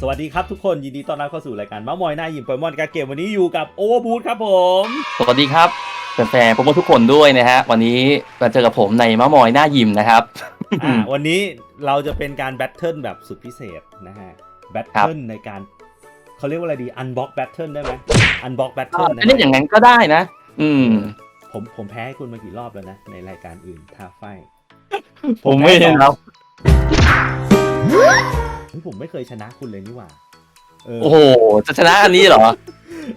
สวัสดีครับทุกคนยินดีต้อนรับเข้าสู่รายการเมาส์มอยหน้ายิมโปเกมอนการดเกมวันนี้อยู่กับโอเวอร์บูทครับผมสวัสดีครับแฟนๆโปรโมททุกคนด้วยนะฮะวันนี้มาเจอกับผมในมะมอยหน้ายิมนะครับอ่าวันนี้เราจะเป็นการแบทเทิลแบบสุดพิเศษนะฮะแบทครับเทิลในการเขาเรียกว่าอะไรดีอันบ็อกแบทเทิลได้ไหมอันบ็อกแบทเทิลนะจะเล่นอย่างนั้นก็ได้นะ อืม ผมผมแพ้ให้คุณมากี่รอบแล้วนะในรายการอื่นท้าไฟผมไม่เห็นครับเฮ้ย ผมไม่เคยชนะคุณเลยนี่หว่าเออโอ้โห จะชนะอันนี้เหรอ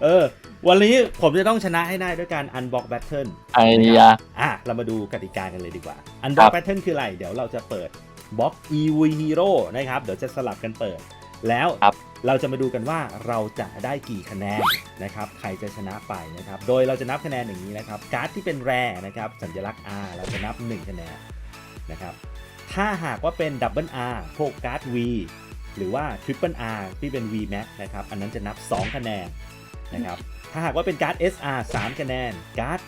เออ วันนี้ผมจะต้องชนะให้ได้ด้วยการอันบ็อกแบทเทิลไอ้ยาอะ เรามาดูกติกากันเลยดีกว่าอันคบ็รัอกบแพทเทิร์นคืออะไร เดี๋ยวเราจะเปิดบล็อก EV Hero นะครับ เดี๋ยวจะสลับกันเปิด แล้วเราจะมาดูกันว่าเราจะได้กี่คะแนนนะครับ ใครจะชนะไปนะครับ โดยเราจะนับคะแนนอย่างนี้นะครับ การ์ดที่เป็นแรนะครับ สัญลักษณ์ R เราจะนับ 1 คะแนนนะครับ ถ้าหากว่าเป็นดับเบิล R พวกการ์ด V หรือว่า Triple R ที่เป็น V Max นะครับ อันนั้นจะนับ 2 คะแนนนะครับ ถ้าหากว่าเป็นการ์ด SR 3 คะแนน การ์ด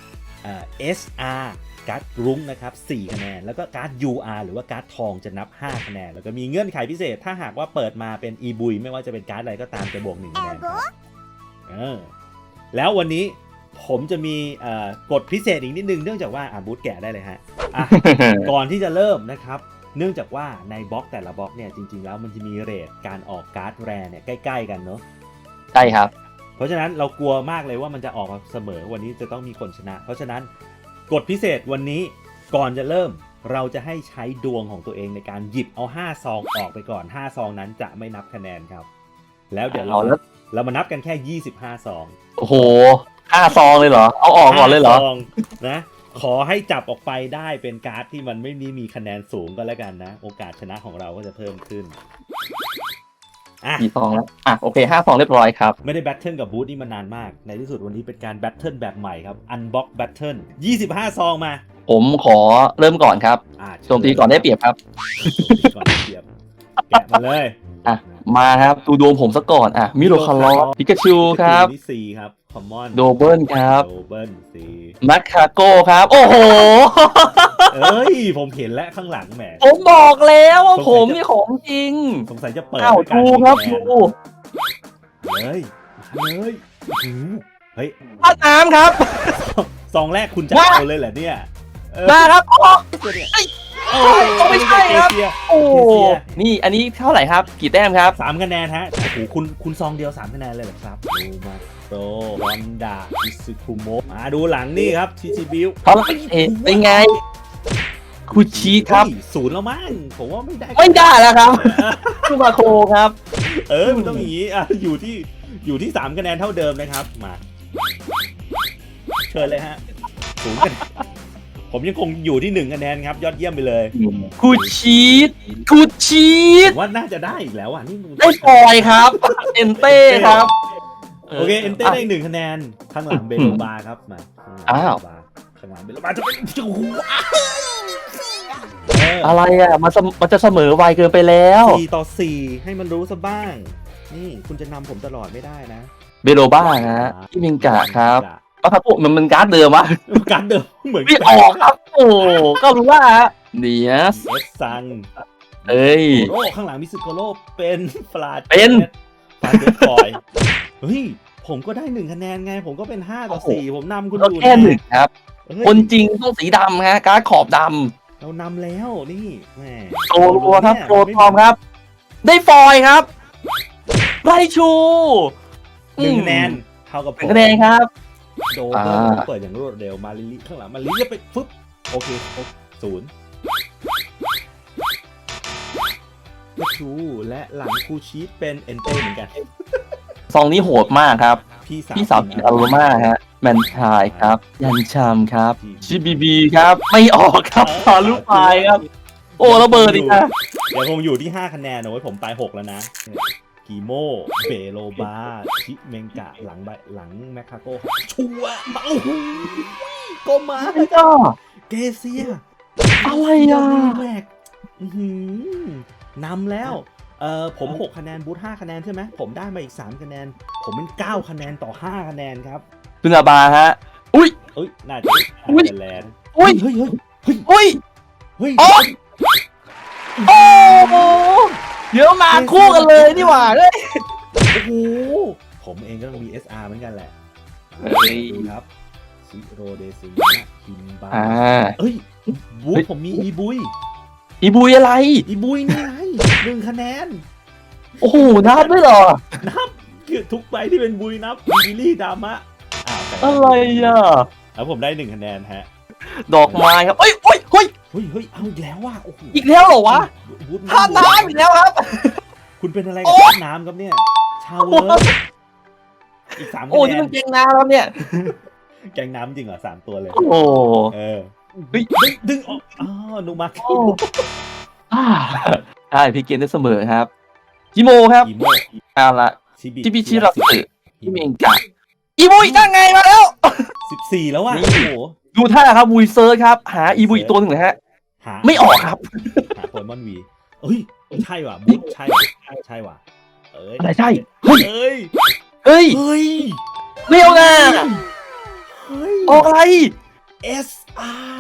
เอ่อ SR การ์ดรุ้งนะครับ4คะแนน แล้วก็การ์ด UR หรือว่าการ์ดทองจะนับ 5 คะแนน แล้วก็มีเงื่อนไขพิเศษ ถ้าหากว่าเปิดมาเป็น e บุยไม่ว่าจะเป็นการ์ดอะไรก็ตามจะบวก1คะแนนครับเออแล้ววันนี้ผมจะมีเอ่อกฎพิเศษอีกนิดนึงเนื่องจากว่าอะบูธแกะได้เลยฮะอะก่อนที่จะเริ่มนะครับ เนื่องจากว่าในบล็อกแต่ละบล็อกเนี่ยจริงๆแล้วมันจะมีเรทการออกการ์ดแรเนี่ยใกล้ ๆ กันเนาะใช่ครับ เพราะฉะนั้นเรากลัวมากเลยว่ามันจะออกมาเสมอวันนี้จะต้องมีคนชนะ เพราะฉะนั้นกฎพิเศษวันนี้ก่อนจะเริ่มเราจะให้ใช้ดวงของตัวเองในการหยิบเอา 5 ซองออกไปก่อน 5 ซองนั้นจะไม่นับคะแนนครับ แล้วเดี๋ยวเราเอาแล้วเรามานับกันแค่ 25 ซอง โอ้โหห้าซองเลยเหรอ เอาออกก่อนเลยเหรอห้าซองนะ ขอให้จับออกไปได้เป็นการ์ดที่มันไม่ได้มีคะแนนสูงก็แล้วกันนะ โอกาสชนะของเราก็จะเพิ่มขึ้นอะกี่ซองแล้วอะโอเคห้าซองเรียบร้อยครับ ไม่ได้แบทเทิลกับบูธนี่มานานมาก ในที่สุดวันนี้เป็นการแบทเทิลแบบใหม่ครับ Unbox Battle 25 ซองมา ผมขอเริ่มก่อนครับอ่าโจมตีก่อนได้เปรียบครับโจมตีก่อนได้เปรียบแกะมาเลยอะมาครับดูดวงผมซะก่อนอะมิโรคาร์ลอพิกาชูครับนี่สี่ครับ คอมมอนโดเบิลครับ โดเบิลสี่มัคคาโก้ครับ โอ้โห เอ้ย ผมเห็นแล้วข้างหลังแหม ผมบอกแล้วว่าสงสัยผมจะนี่ของจริงสงสัยจะเปิดอ้าวด้วยการดูครับยิดูงแมนเลยมาเลยโอ้โหเฮ้ยพัดน้ำครับซองแรกคุณจะว้าเอาเลยเหรอเนี่ยเออมาครับอ๋อตัวเนี่ยเอ้ยโอ้ยไม่ใช่ครับเอเชียโอ้เอเชียนี่อันนี้เท่าไหร่ครับ กี่แต้มครับสามคะแนนฮะโอ้โหคุณคุณซองเดียวสามคะแนนเลยเหรอครับดูมา โตรอนดาอิซึคุโมะมาดูหลังนี่ครับทีซีบิวเท่าไหร่เอ๊ะเป็นไง คุชิครับศูนย์แล้วมั้งผมว่าไม่ได้ ไม่ได้แล้วครับคูมาโคครับ เออมันต้องอย่างนี้อะอยู่ที่อยู่ที่สามคะแนนเท่าเดิมนะครับมาเชิญเลยฮะศูนย์คะแนนผมยังคงอยู่ที่หนึ่งคะแนนครับ ยอดเยี่ยมไปเลยคุชีสคุชีสผมว่าน่าจะได้อีกแล้วอะนี่มึงได้ฟอยครับเอนเต้ครับ โอเคเอนเต้ได้อีกหนึ่งคะแนน ข้างหลังเบโลบาครับมาอ้าวข้างหลังเบโลบาจะเป็นโอ้โหเอออะไรอะมันสมมันจะเสมอไวเกินไปแล้วสี่ต่อสี่ให้มันรู้ซะบ้าง นี่คุณจะนำผมตลอดไม่ได้นะ เบโลบ้าฮะที่มิงกะครับปะพักมันมันการ์ดเดิมวะการเดิมเหมือนไม่ออกครับโอ้ก็รู้ว่าฮะเนียสเอสซังเอ้ยโอ้ข้างหลังมิสึโกโร่เป็นฟลาเป็นฟลาเดฟบอย เฮ้ย ผมก็ได้หนึ่งคะแนนไง ผมก็เป็นห้าต่อสี่ผมนำคุณก็อยู่แค่หนึ่งครับ เฮ้ยคนจริงต้องสีดำฮะการ์ดขอบดเรานำแล้วนี่แหมำโตรัวครับโตทอมครับ ได้ฟอยครับ ไรชูหนึ่งคะแนนเท่ากับหนึ่งคะแนนครับ โดอ่า เปิดอย่างรวดเร็วมาลิลิข้างหลังมาลิลิจะไปฟึบโอเคครบศูนย์เก็ชูและหลังคูชีตเป็นเอนเต้เหมือนกัน ซองนี้โหดมากครับ พี่สาวพี่สาวกินอารมาฮะ แมนชายครับ ยันชามครับ ชิบีบีครับ ไม่ออกครับพาลูกปลายครับ โอ้ระเบิดอีกนะยังคงอยู่ที่ 5 คะแนนนะเว้ยผมตาย6แล้วนะกีโมเบโลบา ชิเมงกะ หลังใบหลังแมคคาโก้ครับชัวร์มาโอ้โหโกมาไม่ก็เกเซีย อะไรอะแบกอื้อหือนำแล้ว เอ่อผม 6 คะแนนบูธ5คะแนนใช่ไหมผมได้มาอีก 3 คะแนน ผมเป็น 9 คะแนนต่อ 5 คะแนนครับตุนาบาฮะ อุ้ย เอ้ยน่าจะอุ๊ยน่าจะแลนด์อุ้ย เฮ้ยเฮ้ยเฮ้ยอุ้ยเฮ้ยโอ้โอ้โหเดี๋ยวมาคู่กันเลยนี่หว่าเฮ้ยโอ้โหผมเองก็ต้องมี SR เหมือนกันแหละเฮ้ยดูครับซิโรเดซิคิมบาอ่าเอ้ยบูเฮ้ยผมมีอีบุยอีบุยอะไร อีบุยนี่ไง หนึ่งคะแนน โอ้โหนับด้วยเหรอ นับคือทุกใบที่เป็นบุยนับบิลลี่ดามะอ้าวแต่อะไรอะ แล้วผมได้หนึ่งคะแนนฮะดอกไม้ครับเอ้ยเอ้ยเฮ้ย เฮ้ยเฮ้ยเอาอีกแล้วว่ะโอ้โหอีกแล้วเหรอวะวูดท่าน้ำอีกแล้วครับ คุณเป็นอะไรโอ๊กับยท่าน้ำครับเนี่ย ชาวเวิร์กอีกสามโอ้คะนี่แนมันนเก่งน้ำครับเนี่ย แกงน้ำจริงเหรอสามตัวเลย โอ้โห เออเฮ้ย ดึงดึงออกอ๋อนุมาโอ้อ่า ใช่พี่เกณฑ์ได้เสมอครับจิโมครับอีโมเอาละชิบิจิบิชิรัตสึพี่เมงกะอีบุยนั่งไงมาแล้ว สิบสี่แล้วว่ะนี่ โอ้โหดูท่าครับวุยเซิร์ชครับ หาอีบุยอีกตัวหนึ่งนะฮะ หาไม่ออกครับ หาโปเกมอนวีเฮ้ยใช่ว่ะบุ๊ใช่ว่ะใช่ว่ะเอ้ยอะไรใช่เฮ้ย เอ้ยเฮ้ยเฮ้ยไม่เอานะเฮ้ย ออกอะไร SR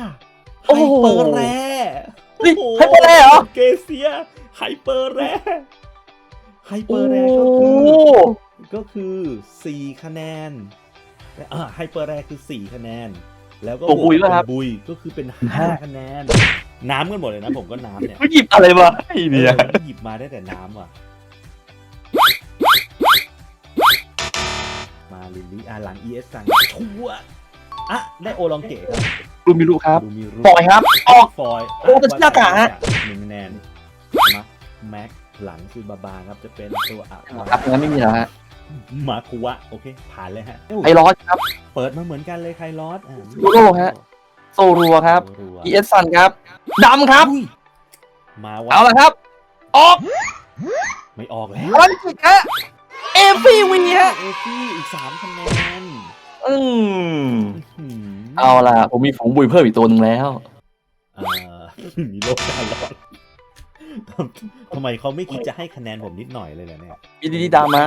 โอ้ไฮโห เปอร์แร เฮ้ยไฮเปอร์แรร์เหรอ เกเซียไฮเปอร์แรไฮเปโอ้อร์แรก็คือ ก็คือสี่คะแนนอ่าไฮเปอร์แรคือสี่คะแนน แล้วก็ตัวบุยป่ะครับเป็นบุยก็คือเป็นห้าคะแนน น้ำกันหมดเลยนะผมก็น้ำเนี่ยไม่หยิบอะไรมาไอ้เนี่ย เออหยิบมาได้แต่น้ำว่ะ มาลิลลี่อะหลัง ES สั่งชัวร์อะได้โอลองเกะครับ รูมิรุครับ ดูมีรูปล่อยครับ ออก ฟอยโอ้แต่ชินากะฮะ หนึ่งคะแนนมาแม็กหลังคือบาบาครับจะเป็นตัวอะครับงั้นไม่มีแล้วฮะมาคุวะโอเค ผ่านเลยฮะไอรอสครับ เปิดมาเหมือนกันเลยใครลอสอะยูโรฮะ โซรัวครับ รัว ES ซันครับดำครับ อุ้ยมาวะเอาละครับ ออกไม่ออกแล้วพลังจิตฮะเอฟีวีฮะ เอฟี่อีกสามคะแนนอืมหืม เอาล่ะ ผมมีฝูงบุยเพิ่มอีกตัวหนึ่งแล้วเอ่อมีโลกการรอดทำไมเขาไม่คิดจะให้คะแนนผมนิดหน่อยเลยเหรอเนี่ยอีดีดีดามะ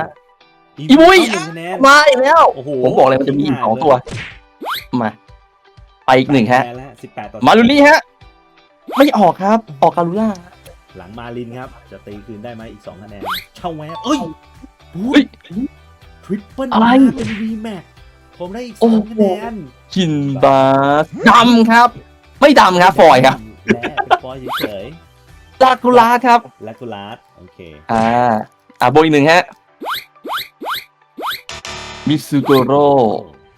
อีอีบุยเาหนึ่งคะแนนมาอีกแล้ว โอ้โหผมบอกเลยมันจะมีอีกสองตัว มา ไปอีกหนึ่งฮะสิบแปดต่อมาลุลี่ฮะ ไม่ออกครับ ออกการุล่า หลังมาลินครับ จะตีคืนได้ไหมอีกสองคะแนนเช่าแวบเอ้ยเฮ้ย ทริปเปิลอะไร เป็นวีแม็ก ผมได้อีกโอ้สโหองคะแนนคินบาสดำครับ ไม่ดำครับฟอยครับและเป็นฟอยเฉยดากุลาครับๆและกุลาสโอเคอ่าอ่าโบยอีกหนึ่งฮะมิซุโกโร่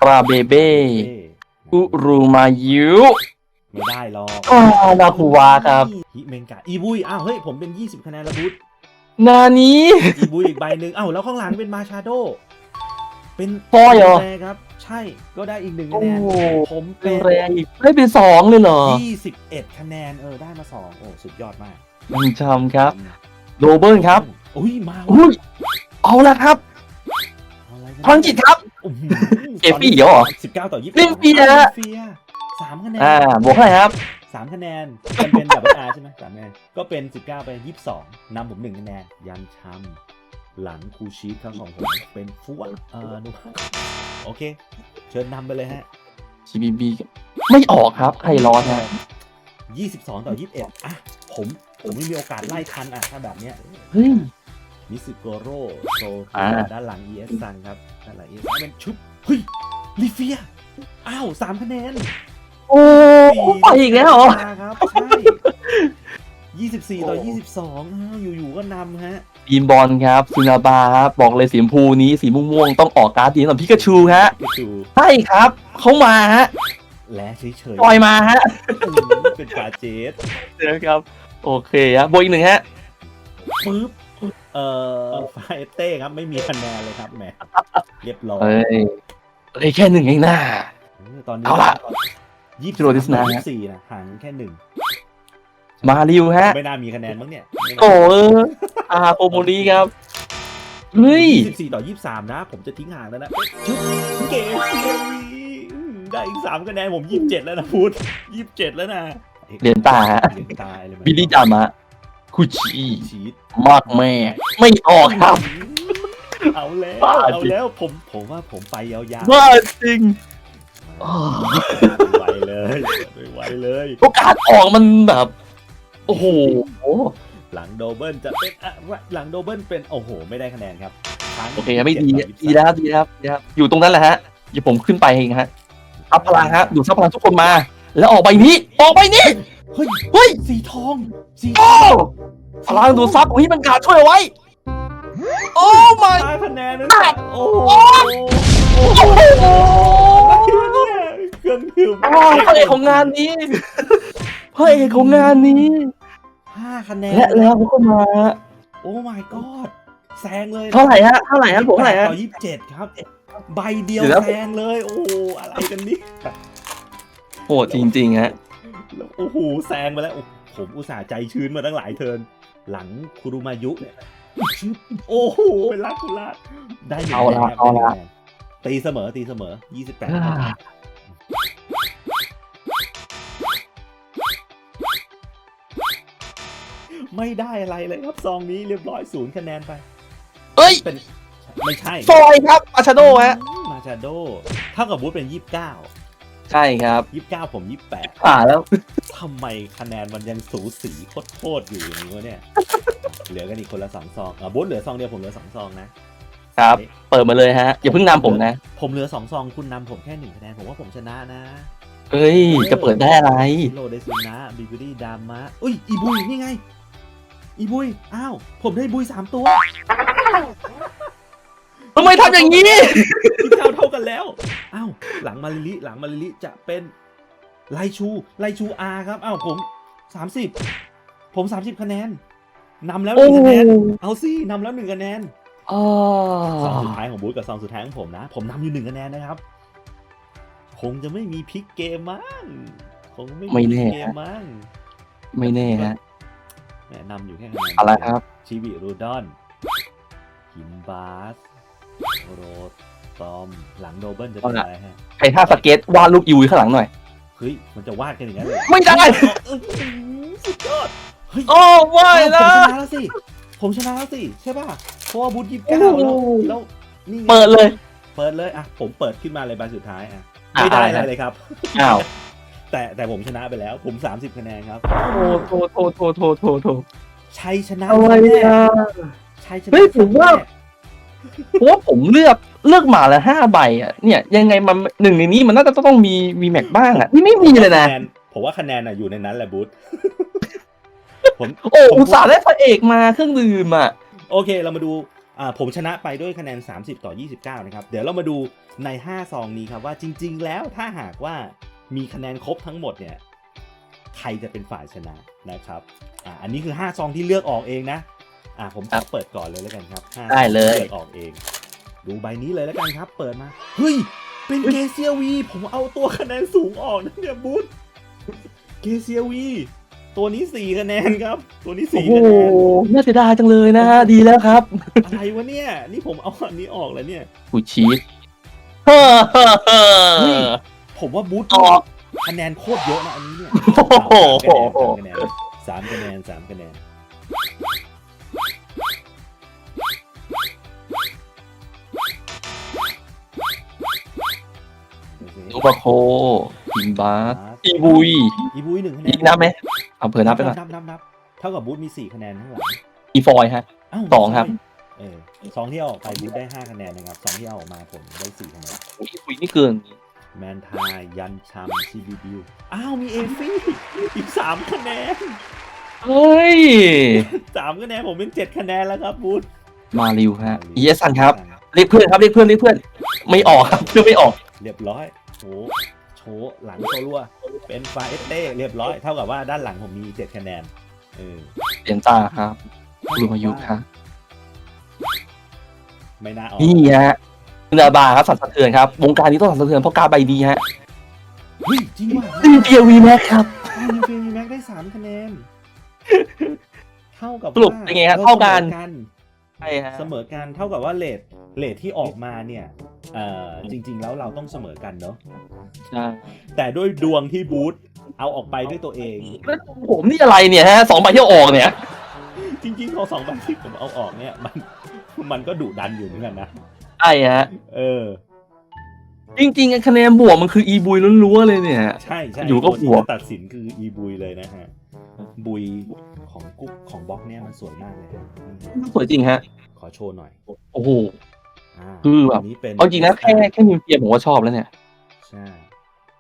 ปราเบเบ้อุรุมายุไม่ได้หรอกอ่านาคุวะครับ ฮิเมงกะอีบุยอ้าวเฮ้ยผมเป็น 20 คะแนนแล้วบุ๊นานี้ อีบุยอีกใบหนึ่งอ้าวแล้วข้างหลังเป็นมาชาโด เป็นฟอยเหรอแรครับใช่ ก็ได้อีกหนึ่งโอ้คะแนนผมเป็เป็นนแรงอีกได้เป็นสองเลยเหรอ21คะแนน เออ ได้มา 2 โอ้ สุดยอดมากมันชำครับโรเบิร์ตครับอุ้ย มาอุ้ยเอาละครับเอาอะไรกันพลังจิตครับ อื้อหืเอฟฟี่เหรอ 19 ต่อ20ลิมเฟียลิมเฟียสามคะแนนอ่าบวกเท่าไหร่ครับสามคะแนนมันเป็นดับเบิลอาร์ใช่ไหมสามคะแนน ก็เป็น 19 ไป 22นำผมหนึ่งคะแนน ยันชำหลังคูชีสครับของผมเป็นฟุวเอ่อนุ โอเค เชิญนำไปเลยฮะ GBB ไม่ออกครับ ใครร้อนฮะ22 ต่อ 21 อะ ผม ผมไม่มีโอกาสไล่ทันอะ ถ้าแบบเนี้ย เฮ้ย มิสึโกโร่โซอ่า ด้านหลัง ES ซังครับ ด้านหลัง ES เป็นชุบ เฮ้ย ลิเฟีย อ้าวสามคะแนนโอ้ไปอีกแล้วเหรอ ครับ ใช่ 24 ต่อ 22อ้าวอยู่ๆก็นำฮะทีมบอลครับซูนาบาครับบอกเลยสีชมพูนี้สีม่วงๆต้องออกการ์ดดีสำหรับพิกาชูฮะไปดูใช่ครับเขามาฮะและเฉยปล่อยมาฮะๆเป็นกาเจสเจอครับโอเคครับบวกอีกหนึ่งฮะปึ๊บเอ่อไฟเต้ครับไม่มีคะแนนเลยครับแหมเรียบร้อยเอ้ยเอ้ยแค่หนึ่งเองนะ เออตอนนี้เอาล่ะยี่สิบจิโรดิสนา ยี่สิบสี่นะห่างแค่หนึ่ง มาริวฮะ ไม่น่ามีคะแนนมั้งเนี่ยไม่น่าโอ้เอออาโคโมรีครับ เฮ้ยยี่สิบสี่ต่อยี่สิบสามนะ ผมจะทิ้งห่างแล้วนะชุบเกมเซียวีได้อีกสามคะแนนผมยี่สิบเจ็ดแล้วนะพูดยี่สิบเจ็ดแล้วนะเหรียญตาฮะเหรียญตายเลยมันบิลลี่จามะคุชิชีตมากแม่ ไม่ออกครับ เอาแล้วบ้าจริงเอาแล้วผมผมว่าผมไปยาวว่าจริงๆอ้าวไม่ไหวเลยไม่ไหวเลย โอกาสออกมันแบบ โอ้โห หลังโดเบิลจะเป็นอะไรหลังโดเบิลเป็นโอ้โห ไม่ได้คะแนนครับค้างโอเคไม่ดี27ต่อดีแล้วครับดีแล้วครับดีแล้วครับ อยู่ตรงนั้นแหละฮะเดี๋ยวผมขึ้นไปเองฮะอัพพลังฮะดูดซับพลังทุกคนมา แล้วออกใบนี้ ออกใบนี้ เฮ้ยเฮ้ยสีทองสีทโอ้องพลังดูดซับของที่มันการช่วยเอาไว้ โอ้ my ได้คะแนนนั่นแหละโอ้โหโอ้โหเครื่องดื่มพระเอกของงานนี้พระเอกของงานนี้ ห้าคะแนนและแล้วเขาก็มาโอ้ my god แซงเลยเท่าไหร่ฮะเท่าไหร่ฮะผมเท่าไหร่ฮะต่อยี่สิบเจ็ดครับ ใบเดียวเดี๋ยวนะแซงเลย โอ้โหอะไรกันนี่โหดจริงๆฮะโอ้โหแซงไปแล้วโอ้โหผมอุตส่าห์ใจชื้นมาตั้งหลายเทิร์นหลังคุรุมายุเนี่ยชึบโอ้โหเป็นลักคุลาดได้หนึ่งเอาละคะแนนเอาละได้หนึ่งคะแนนตีเสมอตีเสมอยี่สิบแปด ไม่ได้อะไรเลยครับซองนี้เรียบร้อยศูนย์คะแนนไปเอ้ยเป็นไม่ใช่ฟอยครับอาชาโดฮะมาชาโดเท่ากับบูธเป็นยี่สิบเก้าใช่ครับยี่สิบเก้าผมยี่สิบแปดผ่านแล้วทำไมคะแนนมันยังสูสีโคตรๆอยู่อย่างนี้วะเนี่ย เหลือกันอีกคนละสองซองอะบูธเหลือซองเดียวผมเหลือสองซองนะครับ เปิดมาเลยฮะ อย่าเพิ่งนำผมนะ ผมเหลือสองซองคุณนำผมแค่หนึ่งคะแนนผมว่าผมชนะนะเอ้ย จะเปิดได้อะไรโลเดซุนะบิบิดี้ดามะอุ้ยอีบุยนี่ไง อีบุยอ้าวผมได้บุยสามตัวทำไมทำอย่างนี้ที่เท่าเท่ากันแล้วอ้าวหลังมาลิลิหลังมาลิลิจะเป็นไลชูไลชูอาครับอ้าวผมสามสิบผมสามสิบคะแนนนำแล้วหโอ้นึ่งคะแนนเอาสินำแล้วหนึ่งคะแนนอ๋อซองสุดท้ายของบูธกับซองสุดท้ายของผมนะ ผมนำอยู่หนึ่งคะแนนนะครับ คงจะไม่มีพลิกเกมมั้งคงไม่มีพลิกเกมมั้งไม่แน่ฮะ แนะนำอยู่แค่คะแนนอะไรครับ ชิบิรูดอนหิมบาสโรตอม หลังโดเบิลจะเป็นอะไรฮะ ใครท่าสเก็ตวาดรูปยูข้างหลังหน่อย เฮ้ย มันจะวาดกันอย่างนั้นเลยไม่ได้เออสุดยอดเฮ้ยโอ้ไม่ผมนะชนะแล้วสิ ผมชนะแล้วสิ ใช่ป่ะ เพราะว่าบูธยี่สิบเก้าโอ้โหแล้วแล้วนี่ไงเปิดเลย เปิดเลยอะ ผมเปิดขึ้นมาเลยใบสุดท้ายอะอะไม่ได้อะไรอะไรนะเลยครับ อ้าว แต่แต่ผมชนะไปแล้ว ผม 30คะแนนครับโทโทโทโทโทโทโทชัยชนะอะไรแน่อะ ชัยชนะเฮ้ยผมว่าแน่เพราะว่าผมเลือกเลือกหมาละห้าใบอะเนี่ยยังไงมันหนึ่งในนี้มันน่าจะต้องมีมีแม็กบ้างอะนี่ไม่มีเลยนะคแนผมว่าคะแนนอะอยู่ในนั้นแหละบูธ ผมโอ้อุตส่าห์ได้พระเอกมาเครื่องดื่มอะ โอเคเรามาดูอ่าผมชนะไปด้วยคะแนน 30 ต่อ 29 นะครับ เดี๋ยวเรามาดูใน 5 ซองนี้ครับว่าจริง ๆ แล้วถ้าหากว่า มีคะแนนครบทั้งหมดเนี่ยใครจะเป็นฝ่ายชนะนะครับอ่าอันนี้คือ 5 ซองที่เลือกออกเองนะอ่าผมขครัอบเปิดก่อนเลยแล้วกันครับห้าได้เลย เลือกออกเอง ดูใบนี้เลยแล้วกันครับ เปิดมา เฮ้ย เป็นเกเซียวี ผมเอาตัวคะแนนสูงออกนะเนี่ยบูธเกเซียวี ตัวนี้4คะแนนครับ ตัวนี้โอ้4โหคะแนน น่าเสียดายจังเลยนะฮะ ดีแล้วครับอะไรวะเนี่ย นี่ผมเอาอันนี้ออกแล้วเนี่ย กูชีสเฮ้อ เฮ้อเฮ้เฮ้ยอผมว่าบูธออกคะแนนโคตรเยอะนะอันนี้เนี่ยโอ้โหสามคะแนนสามคะแนนสามคะแนนสามคะแนนลูกบาโคอินบาสอีบุยอีบุยหนึ่งคะแนอีนกนับไหมเอาเผื่อนับไปก่อนนับนับนับเท่ากับบูธมีสี่คะแนนข้างหลังอีฟอยฮะอ้าวสองครับเออสองที่เอาออกไปบูธได้ห้าคะแนนนะครับสองที่เอาออกมาผมได้สี่คะแนนอีบุยนี่เกิน แมนทายยันชัมซีบีบิวอ้าว มีเอฟี่อีกสามคะแนนเฮ้ยสามคะแนน ผมเป็นเจ็ดคะแนนแล้วครับบูธมาริวฮะอีเอสันครับเรียกเพื่อนครับเรียกเพื่อนเรียกเพื่อน ไม่ออกครับเพื่อนไม่ออก เรียบร้อยโอ้โชว์หลังโซลัวเป็นฟาเอสเต้เรียบร้อยเท่ากับว่าด้านหลังผมมีเจ็ดคะแนนเออเปลี่ยนตาครับรูมายุครับไม่น่าออกนี่ฮะ นาบาครับสั่นสะเทือนครับ วงการนี้ต้องสั่นสะเทือนเพราะการใบดีฮะเฮ้ยจริงว่ะดีเดียวีแม็กครับนิวเฟียมีแม็กได้สามคะแนน เท่ากับสรุปว่าเป็นไงฮะเท่ากันสมอกัน ใช่ฮะ เสมอกันเท่ากับว่าเลทเลทที่ออกมาเนี่ยเอ่อจริง ๆ แล้วเราต้องเสมอกันเนาะใช่แต่ด้วยดวงที่บูธเอาออกไปด้วยตัวเอง แล้วผมนี่อะไรเนี่ยฮะสองใบที่เอาออกเนี่ย จริงๆพอสองใบที่ผมเอาออกเนี่ย มันมันก็ดุดันอยู่เหมือนกันนะ ใช่ฮะ เออ จริงๆคะแนนบวกมันคืออีบุยล้วนๆเลยเนี่ย ใช่ใช่อยู่ก็ตัวที่บวกจะตัดสินคืออีบุยเลยนะฮะ บุยของกุ๊กของบล็อกเนี่ยมันสวยมากเลยนี่สวยจริงฮะ ขอโชว์หน่อยโอ้โหอ่าคือแบบ นนี้เป็นเอาจริงนะแค่แค่มิวเทียมผมก็ชอบแล้วเนี่ย ใช่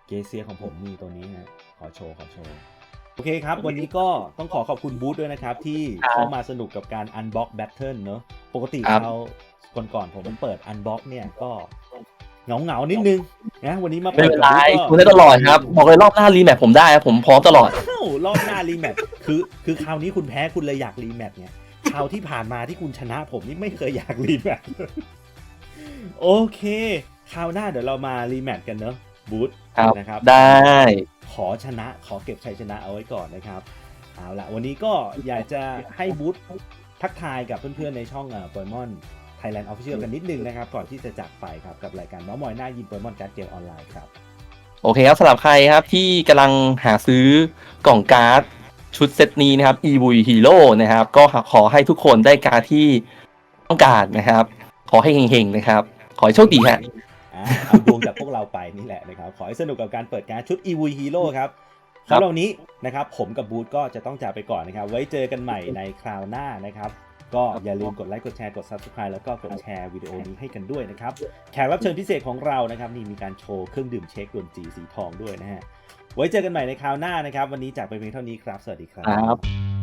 เกเซียของผมมีตัวนี้นะขอโชว์ ขอโชว์ โอเคครับ วันนี้ก็ต้องขอขอบคุณบูธด้วยนะครับ ที่ครับเข้ามาสนุกกับการ Unbox Battle เนอะปกติครับเราคนก่อนผมเปิด Unbox เนี่ยก็เหงาเหงาๆนิดนึงนะวันนี้มาไม่เปิดเป็นกับไรบูธก็คุณได้ตลอดครับ บอกเลยรอบหน้ารีแมทผมได้ครับผมพร้อมตลอดอ้าวรอบหน้ารีแมตช์คือคือคราวนี้คุณแพ้คุณเลยอยากรีแมตช์เนี่ยคราวที่ผ่านมาที่คุณชนะผมนี่ไม่เคยอยากรีแมตช์เลยโอเคคราวหน้าเดี๋ยวเรามารีแมตช์กันเนอะบูธครับนะครับได้ ขอชนะขอเก็บชัยชนะเอาไว้ก่อนนะครับเอาละวันนี้ก็อยากจะให้บูธทักทายกับเพื่อนๆในช่องเอ่อโปเกมอนไทยแลนด์ออฟฟิเชียลกันนิดนึงนะครับ ก่อนที่จะจากไปครับกับรายการน้องมอยหน้ายิมโปเกมอนการ์ดเกมออนไลน์ครับโอเคครับสำหรับใครครับที่กำลังหาซื้อกล่องการ์ดชุดเซตนี้นะครับ e v Hero นะครับ ก็ขอให้ทุกคนได้การ์ดที่ต้องการนะครับ ขอให้เฮงๆนะครับ ขอให้โชคดีฮะอ่า เอาดวงจากพวกเราไปนี่แหละนะครับ ขอให้สนุกกับการเปิดการดชุด e v Hero ครับครับสำหรับวันนี้นะครับ ผมกับบูธก็จะต้องจากไปก่อนนะครับ ไว้เจอกันใหม่ในคราวหน้านะครับ ก็อย่าลืมกดไลค์กดแชร์กด Subscribe แล้วก็กดแชร์วิดีโอนี้ให้กันด้วยนะครับ แขกรับเชิญพิเศษของเรานะครับนี่มีการโชว์เครื่องดื่มเช็คดนจีสีทองด้วยนะฮะไว้เจอกันใหม่ในคราวหน้านะครับ วันนี้จากไปเพียงเท่านี้ครับ สวัสดีครัครับบ